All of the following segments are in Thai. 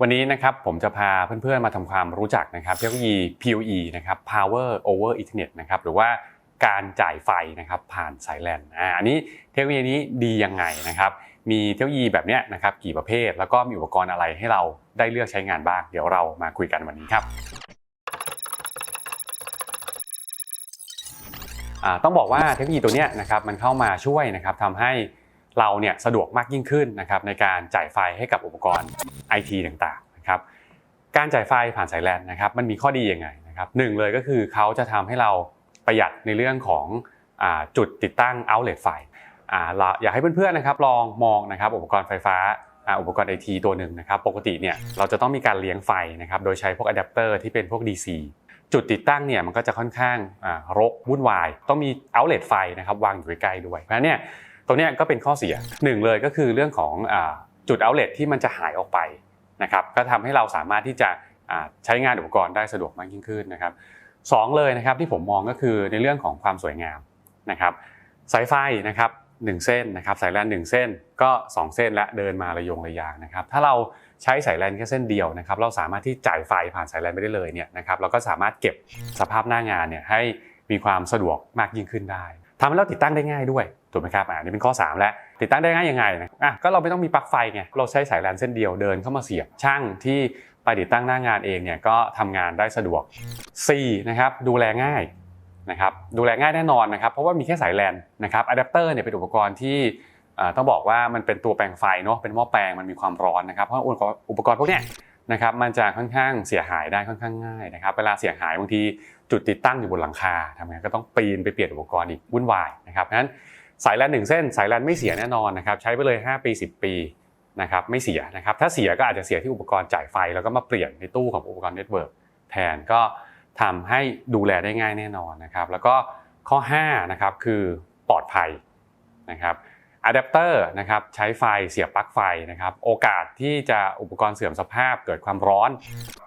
วันนี้นะครับผมจะพาเพื่อนๆมาทำความรู้จักนะครับเทคโนโลยี PoE นะครับ Power over Ethernet นะครับหรือว่าการจ่ายไฟนะครับผ่านสายแลนอ่าอันนี้เทคโนโลยีนี้ดียังไงนะครับ มีเทคโนโลยีแบบเนี้ยนะครับกี่ประเภท แล้วก็มีอุปกรณ์อะไรให้เราได้เลือกใช้งานบ้าง เดี๋ยวเรามาคุยกันวันนี้ครับต้องบอกว่าเทคโนโลยีตัวเนี้ยนะครับมันเข้ามาช่วยนะครับทำให้ เราเนี่ยสะดวกมากยิ่งขึ้นนะครับในการจ่ายไฟให้กับอุปกรณ์ IT ต่างๆนะครับการจ่ายไฟผ่านสายแลนนะครับมันมีข้อดียังไงนะครับหนึ่งเลยก็คือเขาจะทำให้เราประหยัดในเรื่องของอจุดติดตั้ง outlet ไฟอยากให้เพื่อนๆนะครับลองมองนะครับอุปกรณ์ไฟฟ้าอุปกรณ์ไอทีตัวหนึ่งนะครับปกติเนี่ยเราจะต้องมีการเลี้ยงไฟนะครับโดยใช้พวกอะแดปเตอร์ที่เป็นพวก DC จุดติดตั้งเนี่ยมันก็จะค่อนข้างรกวุ่นวาย ต้องมี outlet ไฟนะครับวางอยู่ใกล้ๆด้วยเพราะฉะนั้นเนี่ย ตรงนี้ก็เป็นข้อเสียหนึ่งเลยก็คือเรื่องของจุด outlet ที่มันจะหายออกไปนะครับก็ทำให้เราสามารถที่จะใช้งานอุปกรณ์ได้สะดวกมากยิ่งขึ้นนะครับสองเลยนะครับที่ผมมองก็คือในเรื่องของความสวยงามนะครับสายไฟนะครับหนึ่งเส้นนะครับสายแลนหนึ่งเส้นก็ 2 เส้นและเดินมาระยงระยางนะครับถ้าเราใช้สายแลนแค่เส้นเดียวนะครับเราสามารถที่จ่ายไฟผ่านสายแลนไปได้เลยเนี่ยนะครับเราก็สามารถเก็บสภาพหน้างานเนี่ยให้มีความสะดวกมากยิ่งขึ้นได้ทำให้เราติดตั้งได้ง่ายด้วย ถูกไหมครับอ่านี่เป็นข้อ 3 แล้ว ติดตั้งได้ง่ายยังไงนะอะก็เราไม่ต้องมีปลั๊กไฟไงเราใช้สายแลนเส้นเดียวเดินเข้ามาเสียบช่างที่ไปติดตั้งหน้างานเองเนี่ยก็ทำงานได้สะดวก 4 นะครับดูแลง่ายนะครับดูแลง่ายแน่นอนนะครับเพราะว่ามีแค่สายแลนนะครับอะแดปเตอร์เนี่ยเป็นอุปกรณ์ที่ต้องบอกว่ามันเป็นตัวแปลงไฟเนาะเป็นหม้อแปลงมันมีความร้อนนะครับเพราะอุปกรณ์พวกเนี้ยนะครับมันจะค่อนข้างเสียหายได้ค่อนข้างง่ายนะครับเวลาเสียหายบางทีจุดติดตั้งอยู่บนหลังคาทำไงก็ต้องปีนไปเปลี่ยนอุปกรณ์อีกวุ่นวายนะครับนั้น สายแลนหนึ่งเส้น สายแลนไม่เสียแน่นอนนะครับใช้ไปเลย 5 ปี 10 ปีนะครับไม่เสียนะครับถ้าเสียก็อาจจะเสียที่อุปกรณ์จ่ายไฟ แล้วก็มาเปลี่ยนในตู้ของอุปกรณ์เน็ตเวิร์กแทนก็ทำให้ดูแลได้ง่ายแน่นอนนะครับแล้วก็ข้อ5นะครับคือปลอดภัยนะครับอะแดปเตอร์นะครับใช้ไฟเสียบปลั๊กไฟนะครับโอกาสที่จะอุปกรณ์เสื่อมสภาพเกิดความร้อน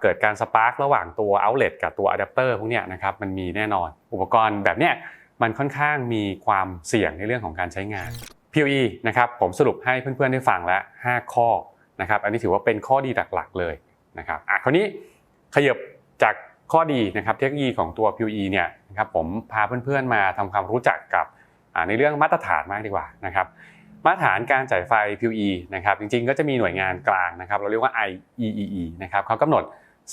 เกิดการสปาร์กระหว่างตัวเอาท์เล t กับตัวอะแดปเตอร์พวกนี้นะครับมันมีแน่นอนอุปกรณ์แบบเนี้ย มันค่อนข้างมีความเสี่ยงในเรื่องของการใช้งาน PoE นะครับผมสรุปให้เพื่อนๆได้ฟังแล้ว5ข้อนะครับอันนี้ถือว่าเป็นข้อดีหลักๆเลยนะครับอะคราวนี้ขยับจากข้อดีนะครับเทคโนโลยีของตัว PoE เนี่ยนะครับผมพาเพื่อนๆมาทำความรู้จักกับในเรื่องมาตรฐานมากดีกว่านะครับมาตรฐานการจ่ายไฟ PoE นะครับจริงๆ ก็จะมีหน่วยงานกลางนะครับเราเรียกว่า IEEE นะครับเขากำหนด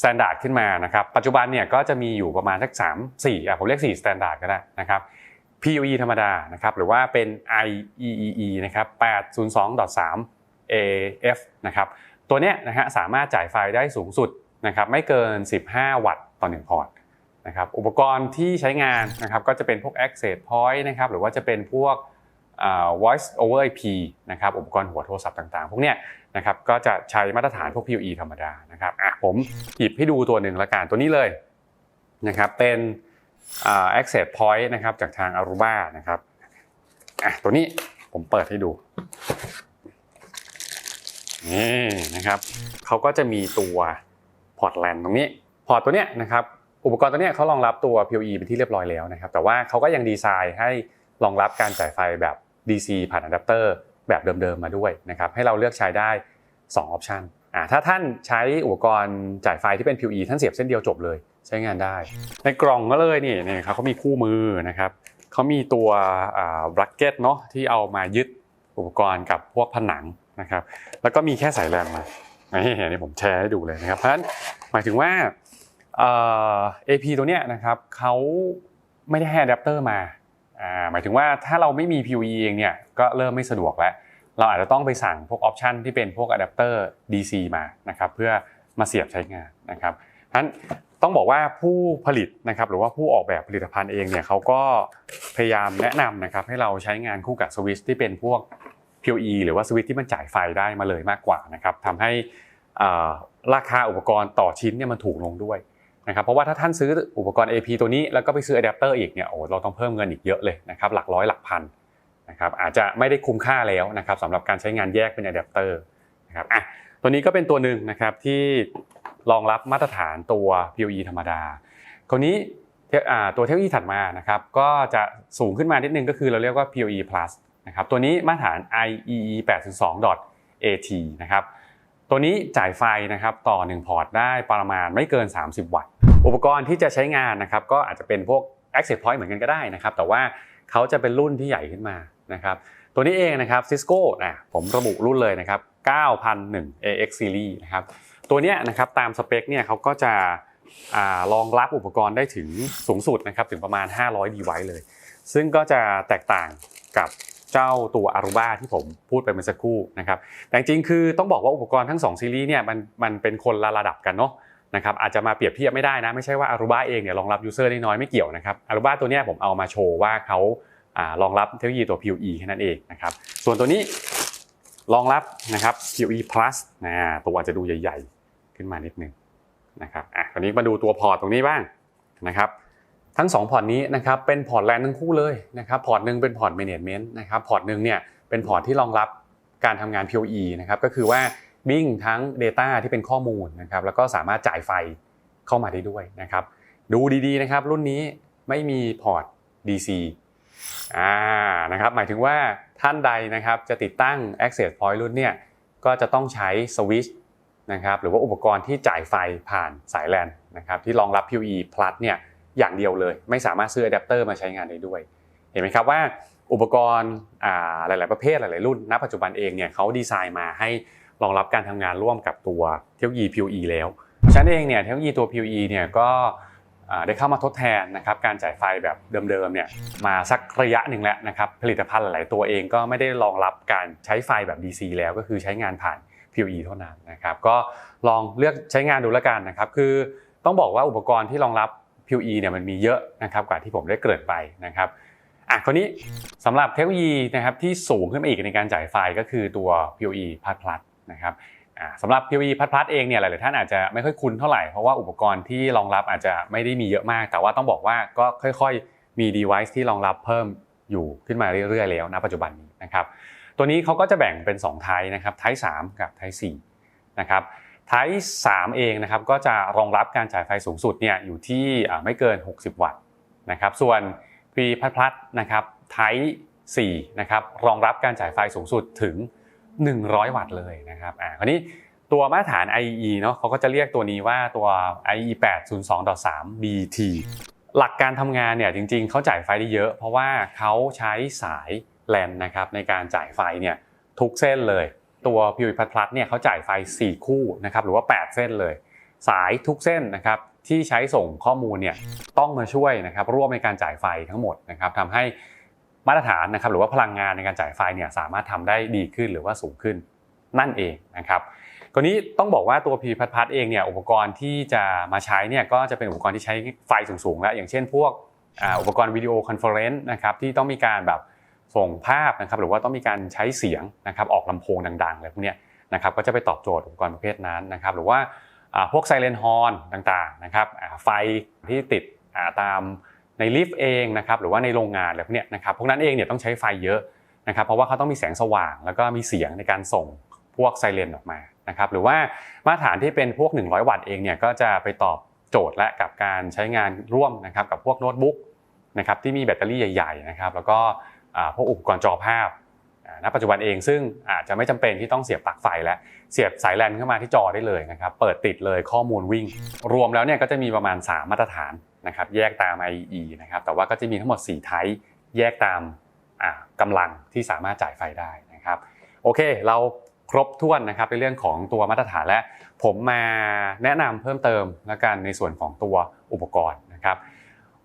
สแตนดาร์ดขึ้นมานะครับปัจจุบันเนี่ยก็จะมีอยู่ประมาณสัก3 4อะผมเรียก4สแตนดาร์ดก็ได้นะครับ PoE ธรรมดานะครับหรือว่าเป็น IEEE นะครับ802.3 AF นะครับตัวเนี้ยนะฮะสามารถจ่ายไฟได้สูงสุดนะครับไม่เกิน 15 วัตต์ต่อ1พอร์ตนะครับอุปกรณ์ที่ใช้งานนะครับก็จะเป็นพวก access point นะครับหรือว่าจะเป็นพวก voice over IP นะครับอุปกรณ์หัวโทรศัพท์ต่างๆ พวกเนี้ยนะครับก็จะใช้มาตรฐานพวก PoE ธรรมดานะครับอะผมหยิบให้ดูตัวหนึ่งละกันตัวนี้เลยนะครับเป็น access point นะครับจากทาง Aruba นะครับอะตัวนี้ผมเปิดให้ดูนี่นะครับเขาก็จะมีตัวพอร์ตแลนตรงนี้พอร์ตตัวเนี้ยนะครับอุปกรณ์ตัวเนี้ยเขารองรับตัว PoE เป็นที่เรียบร้อยแล้วนะครับแต่ว่าเขาก็ยังดีไซน์ให้รองรับการจ่ายไฟแบบ DC ผ่านอะแดปเตอร์แบบเดิมๆมาด้วยนะครับให้เราเลือกใช้ได้2ออปชันอ่าถ้าท่านใช้อุปกรณ์จ่ายไฟที่เป็น PoE ท่านเสียบเส้นเดียวจบเลย ใช้งานได้ ในกล่องก็เลยนี่นี่ครับเขามีคู่มือนะครับเขามีตัวบลักเก็ตเนาะที่เอามายึดอุปกรณ์กับพวกผนังนะครับ แล้วก็มีแค่สายแลนมานี่เห็นนี่ผมแชร์ให้ดูเลยนะครับ เพราะฉะนั้นหมายถึงว่าเอ่อ AP ตัวเนี้ยนะครับเขาไม่ได้ให้อะแดปเตอร์มาอ่าหมายถึงว่าถ้าเราไม่มี PoE เองเนี่ยก็เริ่มไม่สะดวกแล้ว เราอาจจะต้องไปสั่งพวกออปชันที่เป็นพวกอะแดปเตอร์ DC มานะครับเพื่อมาเสียบใช้งานนะครับฉะนั้น ต้องบอกว่าผู้ผลิตนะครับหรือว่าผู้ออกแบบผลิตภัณฑ์เองเนี่ยเขาก็พยายามแนะนำนะครับให้เราใช้งานคู่กับสวิตช์ที่เป็นพวก PoE หรือว่าสวิตช์ที่มันจ่ายไฟได้มาเลยมากกว่านะครับทำให้ราคาอุปกรณ์ต่อชิ้นเนี่ยมันถูกลงด้วยนะครับเพราะว่าถ้าท่านซื้ออุปกรณ์ AP ตัวนี้แล้วก็ไปซื้ออะแดปเตอร์อีกเนี่ยโอ้เราต้องเพิ่มเงินอีกเยอะเลยนะครับหลักร้อยหลักพันนะครับอาจจะไม่ได้คุ้มค่าแล้วนะครับสำหรับการใช้งานแยกเป็นอะแดปเตอร์นะครับอะตัวนี้ก็เป็นตัวหนึ่งนะครับที่ รองรับมาตรฐานตัว PoE ธรรมดา คราวนี้ตัวเทคโนโลยีถัดมานะครับก็จะสูงขึ้นมานิดนึงก็คือเราเรียกว่า PoE Plus นะครับตัวนี้มาตรฐาน IEE 8.2.AT นะครับตัวนี้จ่ายไฟนะครับต่อ 1 พอร์ตได้ประมาณไม่เกิน 30 วัตต์ อุปกรณ์ที่จะใช้งานนะครับก็อาจจะเป็นพวก access point เหมือนกันก็ได้นะครับแต่ว่าเขาจะเป็นรุ่นที่ใหญ่ขึ้นมานะครับตัวนี้เองนะครับ Cisco นะผมระบุรุ่นเลยนะครับ 9001 AX Series นะครับ ตัวเนี้ยนะครับตามสเปคเนี่ยเขาก็จะรองรับอุปกรณ์ได้ถึงสูงสุดนะครับถึงประมาณ 500 device เลย ซึ่งก็จะแตกต่างกับเจ้าตัว Aruba ที่ผมพูดไปเมื่อสักครู่นะครับแต่จริงคือต้องบอกว่าอุปกรณ์ทั้ง 2 ซีรีส์เนี่ยมันมันเป็นคนละระดับกันเนาะนะครับอาจจะมาเปรียบเทียบไม่ได้นะไม่ใช่ว่า Aruba เองเนี่ยรองรับยูเซอร์ได้น้อยไม่เกี่ยวนะครับ Aruba ตัวนี้ผมเอามาโชว์ว่าเขารองรับเทคโนโลยีตัว PoE แค่นั้นเองนะครับส่วนตัวนี้รองรับนะครับ PoE Plus นะตัวอาจจะดูใหญ่ๆ ขึ้นมานิดนึงนะครับอะคราวนี้มาดูตัวพอร์ตตรงนี้บ้างนะครับ ทั้ง 2 พอร์ตนี้นะครับเป็นพอร์ตแลนด์ทั้งคู่เลยนะครับพอร์ตหนึ่งเป็นพอร์ต management นะครับพอร์ตหนึ่งเนี่ยเป็นพอร์ตที่รองรับการทำงาน PoE นะครับก็คือว่าบิ้งทั้ง Data ที่เป็นข้อมูลนะครับแล้วก็สามารถจ่ายไฟเข้ามาได้ด้วยนะครับ ดูดีๆนะครับ รุ่นนี้ไม่มีพอร์ต DC อ่านะครับหมายถึงว่าท่านใดนะครับจะติดตั้ง Access Point รุ่นเนี่ยก็จะต้องใช้สวิตช์ นะครับหรือว่าอุปกรณ์ที่จ่ายไฟผ่านสาย LAN นะครับที่รองรับ PoE Plus เนี่ยอย่างเดียวเลย ไม่สามารถซื้ออะแดปเตอร์มาใช้งานได้ด้วย เห็นไหมครับว่าอุปกรณ์หลาย ๆ ประเภทหลาย ๆ รุ่นณปัจจุบันเองเนี่ยเขาดีไซน์มาให้รองรับการทำงานร่วมกับตัวเทคโนโลยี PoE แล้วฉันเองเนี่ยเทคโนโลยีตัว PoE เนี่ยก็ได้เข้ามาทดแทนนะครับการจ่ายไฟแบบเดิม ๆ เนี่ยมาสักระยะหนึ่งแล้วนะครับผลิตภัณฑ์หลาย ๆ ตัวเองก็ไม่ได้รองรับการใช้ไฟแบบ DC แล้วก็คือใช้งานผ่าน PoE เท่านั้นนะครับก็ลองเลือกใช้งานดูแล้วกันนะครับคือต้องบอกว่าอุปกรณ์ที่รองรับ PoE เนี่ยมันมีเยอะนะครับกว่าที่ผมได้เกริ่นไปนะครับอะคราวนี้สำหรับเทคโนโลยีนะครับที่สูงขึ้นมาอีกในการจ่ายไฟก็คือตัว PoE Plus Plus นะครับอ่าสำหรับ PoE Plus Plus เองเนี่ยหลายๆท่านอาจจะไม่ค่อยคุ้นเท่าไหร่เพราะว่าอุปกรณ์ที่รองรับอาจจะไม่ได้มีเยอะมาก แต่ว่าต้องบอกว่าก็ค่อยๆมี device ที่รองรับเพิ่มอยู่ขึ้นมาเรื่อยๆ แล้วณปัจจุบันนี้นะครับ ตัวนี้เขาก็จะแบ่งเป็น2ไทป์นะครับไทป์3กับไทป์4นะครับไทป์3เองนะครับก็จะรองรับการจ่ายไฟสูงสุดเนี่ยอยู่ที่ไม่เกิน 60 วัตต์นะครับส่วน P พัดพัดนะครับไทป์4นะครับรองรับการจ่ายไฟสูงสุดถึง 100 วัตต์เลยนะครับอ่าคราวนี้ตัวมาตรฐาน IEE เนาะเขาก็จะเรียกตัวนี้ว่าตัว IEE 802.3 BT หลักการทำงานเนี่ยจริงๆ เขาจ่ายไฟได้เยอะ เพราะว่าเขาใช้สาย แลนนะครับในการจ่ายไฟเนี่ยทุกเส้นเลย ตัว p ิวพัดพลัสเนี่ยเขาจ่ายไฟ 4 คู่นะครับหรือว่า 8 เส้นเลย สายทุกเส้นนะครับที่ใช้ส่งข้อมูลเนี่ยต้องมาช่วยนะครับร่วมในการจ่ายไฟทั้งหมดนะครับทำให้มาตรฐานนะครับหรือว่าพลังงานในการจ่ายไฟเนี่ยสามารถทำได้ดีขึ้นหรือว่าสูงขึ้นนั่นเองนะครับกรณีต้องบอกว่าตัว p ีพัดพัดเองเนี่ยอุปกรณ์ที่จะมาใช้เนี่ยก็จะเป็นอุปกรณ์ที่ใช้ไฟสูงๆแล้วอย่างเช่นพวกอุปกรณ์วิดีโอคอนเฟอเรนซ์นะครับที่ต้องมีการแบบ ส่งภาพนะครับหรือว่าต้องมีการใช้เสียงนะครับออกลำโพงดังๆอะไรพวกนี้นะครับก็จะไปตอบโจทย์อุปกรณ์ประเภทนั้นนะครับหรือว่าพวกไซเรนฮอร์นต่างๆนะครับไฟที่ติดตามในลิฟต์เองนะครับหรือว่าในโรงงานอะไรพวกนี้นะครับพวกนั้นเองเนี่ยต้องใช้ไฟเยอะนะครับเพราะว่าเขาต้องมีแสงสว่าง แล้วก็มีเสียงในการส่งพวกไซเรนออกมานะครับหรือว่ามาตรฐานที่เป็นพวก 100 วัตต์เองเนี่ยก็จะไปตอบโจทย์และกับการใช้งานร่วมนะครับกับพวกโน้ตบุ๊กนะครับที่มีแบตเตอรี่ใหญ่ๆนะครับแล้วก็ พวกอุปกรณ์จอภาพณปัจจุบันเองซึ่งอาจจะไม่จำเป็นที่ต้องเสียบปลั๊กไฟและเสียบสายแลนเข้ามาที่จอได้เลยนะครับเปิดติดเลยข้อมูลวิ่ง รวมแล้วเนี่ยก็จะมีประมาณ 3 มาตรฐานนะครับแยกตาม IEE นะครับแต่ว่าก็จะมีทั้งหมด4ไทป์แยกตามกำลังที่สามารถจ่ายไฟได้นะครับโอเคเราครบถ้วนนะครับในเรื่องของตัวมาตรฐานและผมมาแนะนำเพิ่มเติมแล้วกันในส่วนของตัวอุปกรณ์นะครับ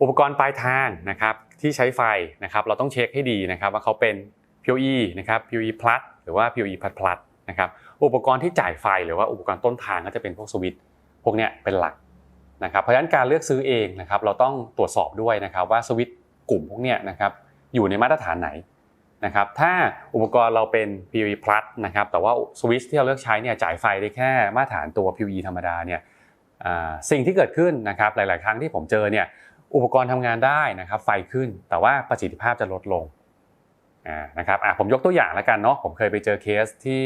อุปกรณ์ปลายทางนะครับที่ใช้ไฟนะครับเราต้องเช็คให้ดีนะครับว่าเขาเป็น PoE นะครับ PoE Plus หรือว่า PoE Plus Plus นะครับอุปกรณ์ที่จ่ายไฟหรือว่าอุปกรณ์ต้นทางก็จะเป็นพวกสวิตช์พวกเนี้ยเป็นหลักนะครับเพราะฉะนั้นการเลือกซื้อเองนะครับเราต้องตรวจสอบด้วยนะครับว่าสวิตช์กลุ่มพวกเนี้ยนะครับอยู่ในมาตรฐานไหนนะครับถ้าอุปกรณ์เราเป็น PoE Plus นะครับแต่ว่าสวิตช์ที่เราเลือกใช้เนี่ยจ่ายไฟได้แค่มาตรฐานตัว PoE ธรรมดาเนี่ยสิ่งที่เกิดขึ้นนะครับหลาย ๆ ครั้งที่ผมเจอเนี่ย อุปกรณ์ทำงานได้นะครับ ไฟขึ้นแต่ว่าประสิทธิภาพจะลดลงนะครับผมยกตัวอย่างแล้วกันเนาะผมเคยไปเจอเคสที่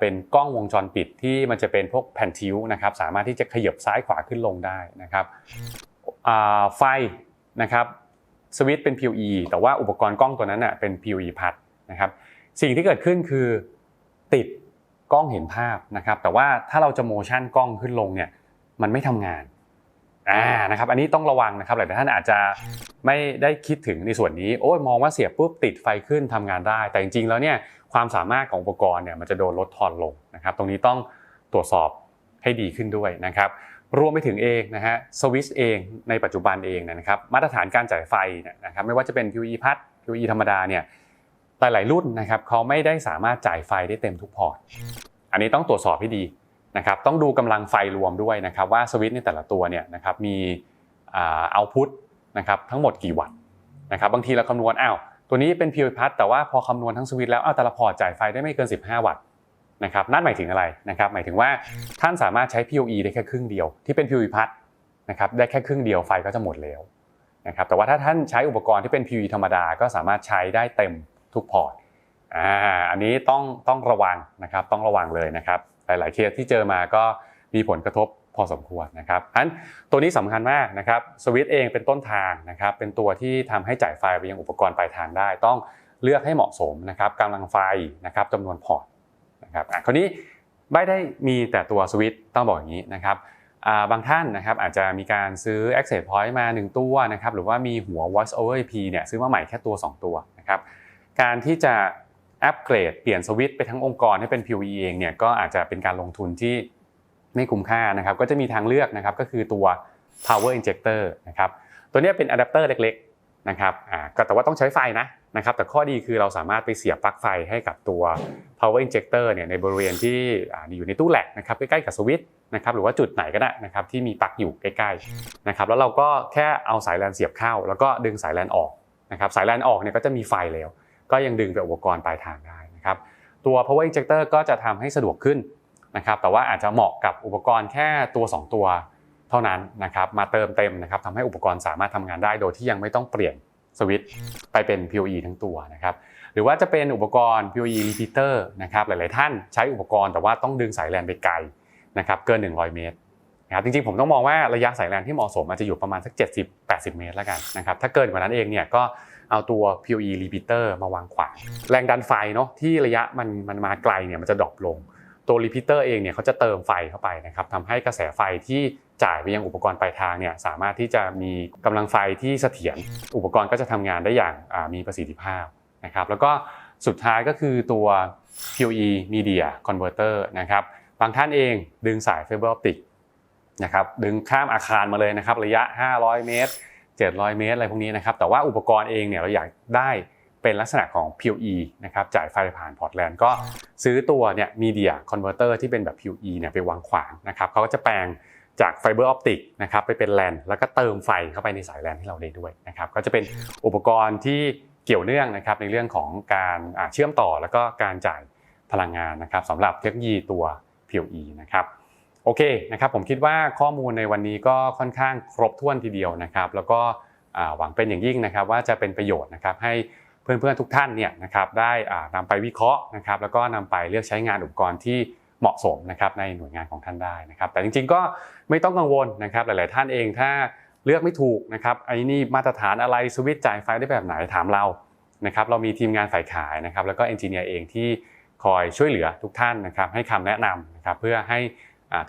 เป็นกล้องวงจรปิดที่มันจะเป็นพวกแผ่นทิวนะครับ สามารถที่จะขยับซ้ายขวาขึ้นลงได้นะครับไฟนะครับสวิตช์เป็น PoE แต่ว่าอุปกรณ์กล้องตัวนั้นเป็น PoE พัดนะครับ สิ่งที่เกิดขึ้นคือติดกล้องเห็นภาพนะครับ แต่ว่าถ้าเราจะโมชั่นกล้องขึ้นลงเนี่ยมันไม่ทำงาน อ่านะครับอันนี้ต้องระวังนะครับหลายท่านอาจจะไม่ได้คิดถึงในส่วนนี้โอ้ยมองว่าเสียบปุ๊บติดไฟขึ้นทำงานได้ แต่จริงๆแล้วเนี่ยความสามารถของอุปกรณ์เนี่ยมันจะโดนลดทอนลงนะครับตรงนี้ต้องตรวจสอบให้ดีขึ้นด้วยนะครับรวมไปถึงเองนะฮะสวิตช์เองในปัจจุบันเองนะครับมาตรฐานการจ่ายไฟนะครับไม่ว่าจะเป็น PoE พัด PoE ธรรมดาเนี่ยหลายๆรุ่นนะครับเขาไม่ได้สามารถจ่ายไฟได้เต็มทุกพอร์ตอันนี้ต้องตรวจสอบให้ดี นะครับต้องดูกำลังไฟรวมด้วยนะครับว่าสวิตช์ในแต่ละตัวเนี่ยนะครับมีเอาพุตนะครับทั้งหมดกี่วัตต์นะครับบางทีเราคำนวณอ้าวตัวนี้เป็น PoE พัดแต่ว่าพอคำนวณทั้งสวิตช์แล้วอ้าวแต่ละพอร์ตจ่ายไฟได้ไม่เกิน 15 วัตต์นะครับนั่นหมายถึงอะไรนะครับหมายถึงว่าท่านสามารถใช้ PoE ได้แค่ครึ่งเดียวที่เป็น PoE พัดนะครับได้แค่ครึ่งเดียวไฟก็จะหมดแล้วนะครับแต่ว่าถ้าท่านใช้อุปกรณ์ที่เป็น PoE ธรรมดาก็สามารถใช้ได้เต็มทุกพอร์ตอ่าอันนี้ต้องต้องระวังนะครับต้องระวังเลยนะครับ หลาย ๆ เคสที่เจอมาก็มีผลกระทบพอสมควรนะครับอันตัวนี้สำคัญมากนะครับสวิตเองเป็นต้นทางนะครับเป็นตัวที่ทำให้จ่ายไฟไปยังอุปกรณ์ปลายทางได้ ต้องเลือกให้เหมาะสมนะครับกำลังไฟนะครับจำนวนพอร์ตนะครับอะคราวนี้ไม่ได้มีแต่ตัวสวิตต้องบอกอย่างนี้นะครับบางท่านนะครับอาจจะมีการซื้อ access point มา 1 ตัวนะครับหรือว่ามีหัว voice over IP เนี่ยซื้อมาใหม่แค่ตัว 2 ตัวนะครับการที่จะ อัปเกรดเปลี่ยนสวิตไปทั้งองค์กรให้เป็น PoE เองเนี่ยก็อาจจะเป็นการลงทุนที่ไม่คุ้มค่านะครับก็จะมีทางเลือกนะครับก็คือตัว power injector นะครับตัวนี้เป็นอะแดปเตอร์เล็กๆนะครับอ่าก็แต่ว่าต้องใช้ไฟนะนะครับแต่ข้อดีคือเราสามารถไปเสียบปลั๊กไฟให้กับตัว power injector เนี่ยในบริเวณที่อยู่ในตู้แหลกนะครับใกล้ๆกับสวิตช์นะครับหรือว่าจุดไหนก็ได้นะครับที่มีปลั๊กอยู่ใกล้ๆนะครับแล้วเราก็แค่เอาสายแลนเสียบเข้า แล้วก็ดึงสายแลนออกนะครับสายแลนออกเนี่ยก็จะมีไฟแล้ว ก็ยังดึงไปอุปกรณ์ปลายทางได้นะครับตัว power injector ก็จะทำให้สะดวกขึ้นนะครับแต่ว่าอาจจะเหมาะกับอุปกรณ์แค่ตัว 2 ตัวเท่านั้นนะครับมาเติมเต็มนะครับทำให้อุปกรณ์สามารถทำงานได้โดยที่ยังไม่ต้องเปลี่ยนสวิตช์ไปเป็น PoE ทั้งตัวนะครับหรือว่าจะเป็นอุปกรณ์ PoE repeater นะครับหลาย ๆ ท่านใช้อุปกรณ์แต่ว่าต้องดึงสายแลนไปไกลนะครับเกิน 100 เมตร นะครับจริงๆผมต้องมองว่าระยะสายแลนที่เหมาะสมอาจจะอยู่ประมาณสัก 70-80 เมตรแล้วกันนะครับถ้าเกินกว่านั้นเองเนี่ยก็เอาตัว PoE repeater มาวางขวางแรงดันไฟเนาะที่ระยะมันมันมาไกลเนี่ยมันจะดรอปลง ตัว repeater เองเนี่ยเขาจะเติมไฟเข้าไปนะครับทำให้กระแสไฟที่จ่ายไปยังอุปกรณ์ปลายทางเนี่ยสามารถที่จะมีกำลังไฟที่เสถียรอุปกรณ์ก็จะทำงานได้อย่างมีประสิทธิภาพนะครับแล้วก็สุดท้ายก็คือตัว PoE Media Converter นะครับบางท่านเองดึงสายไฟเบอร์ออปติก นะครับดึงข้ามอาคารมาเลยนะครับระยะ 500 เมตร 700 เมตร อะไรพวกนี้นะครับแต่ว่าอุปกรณ์เองเนี่ยเราอยากได้เป็นลักษณะของ PoE นะครับจ่ายไฟผ่านพอร์ตแลนด์ก็ซื้อตัวเนี่ย Media Converter ที่เป็นแบบ PoE เนี่ยไปวางขวางนะครับเขาก็จะแปลงจากไฟเบอร์ออปติกนะครับไปเป็นแลนแล้วก็เติมไฟเข้าไปในสายแลนที่เราได้ด้วยนะครับก็จะเป็นอุปกรณ์ที่เกี่ยวเนื่องนะครับในเรื่องของการเชื่อมต่อแล้วก็การจ่ายพลังงานนะครับสำหรับเทคโนโลยีตัว PoE นะครับ โอเคนะครับผมคิดว่าข้อมูลในวันนี้ก็ค่อนข้างครบถ้วนทีเดียวนะครับ แล้วก็หวังเป็นอย่างยิ่งนะครับ ว่าจะเป็นประโยชน์นะครับให้เพื่อนๆทุกท่านเนี่ยนะครับได้นำไปวิเคราะห์นะครับ แล้วก็นำไปเลือกใช้งานอุปกรณ์ที่เหมาะสมนะครับในหน่วยงานของท่านได้นะครับ แต่จริงๆก็ไม่ต้องกังวลนะครับหลาย ๆ ท่านเองถ้าเลือกไม่ถูกนะครับไอ้นี่มาตรฐานอะไรสวิตช์จ่ายไฟได้แบบไหนถามเรานะครับเรามีทีมงานฝ่ายขายนะครับแล้วก็เอนจิเนียร์เองที่คอยช่วยเหลือทุกท่านนะครับให้คำแนะนำนะครับเพื่อให้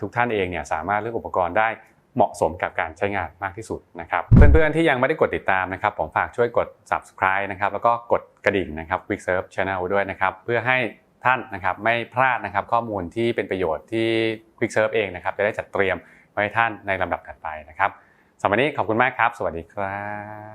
ทุกท่านเองเนี่ยสามารถเลือกอุปกรณ์ได้เหมาะสมกับการใช้งานมากที่สุดนะครับเพื่อนๆที่ยังไม่ได้กดติดตามนะครับผมฝากช่วยกด subscribe นะครับแล้วก็กดกระดิ่งนะครับ Quick Serve Channel ด้วยนะครับเพื่อให้ท่านนะครับไม่พลาดนะครับข้อมูลที่เป็นประโยชน์ที่ Quick Serve เองนะครับจะได้จัดเตรียมไว้ท่านในลำดับถัดไปนะครับสำหรับวันนี้ขอบคุณมากครับ สวัสดีครับ